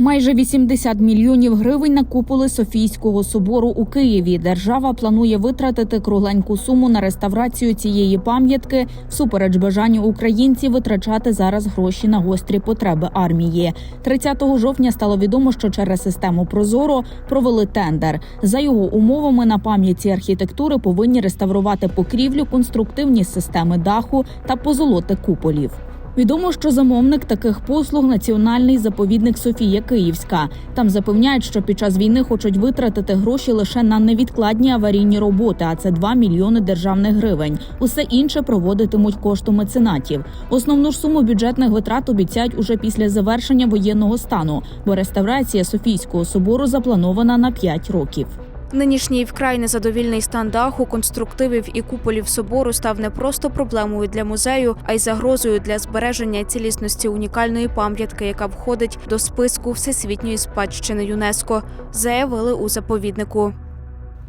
Майже 80 мільйонів гривень на куполи Софійського собору у Києві. Держава планує витратити кругленьку суму на реставрацію цієї пам'ятки. Всупереч бажанню українців витрачати зараз гроші на гострі потреби армії. 30 жовтня стало відомо, що через систему Прозоро провели тендер. За його умовами на пам'ятці архітектури повинні реставрувати покрівлю, конструктивні системи даху та позолоти куполів. Відомо, що замовник таких послуг національний заповідник Софія Київська. Там запевняють, що під час війни хочуть витратити гроші лише на невідкладні аварійні роботи, а це 2 мільйони державних гривень. Усе інше проводитимуть коштом меценатів. Основну ж суму бюджетних витрат обіцяють уже після завершення воєнного стану, бо реставрація Софійського собору запланована на 5 років. Нинішній вкрай незадовільний стан даху, конструктивів і куполів собору став не просто проблемою для музею, а й загрозою для збереження цілісності унікальної пам'ятки, яка входить до списку всесвітньої спадщини ЮНЕСКО, заявили у заповіднику.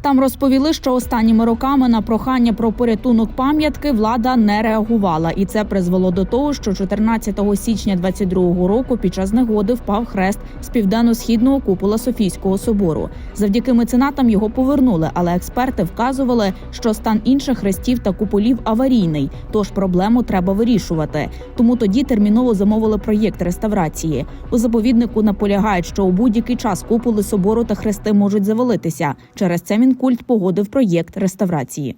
Там розповіли, що останніми роками на прохання про порятунок пам'ятки влада не реагувала, і це призвело до того, що 14 січня 22 року під час негоди впав хрест з південно-східного купола Софійського собору. Завдяки меценатам його повернули, але експерти вказували, що стан інших хрестів та куполів аварійний, тож проблему треба вирішувати. Тому тоді терміново замовили проєкт реставрації. У заповіднику наполягають, що у будь-який час куполи собору та хрести можуть завалитися. Через це мінкульт погодив проєкт реставрації.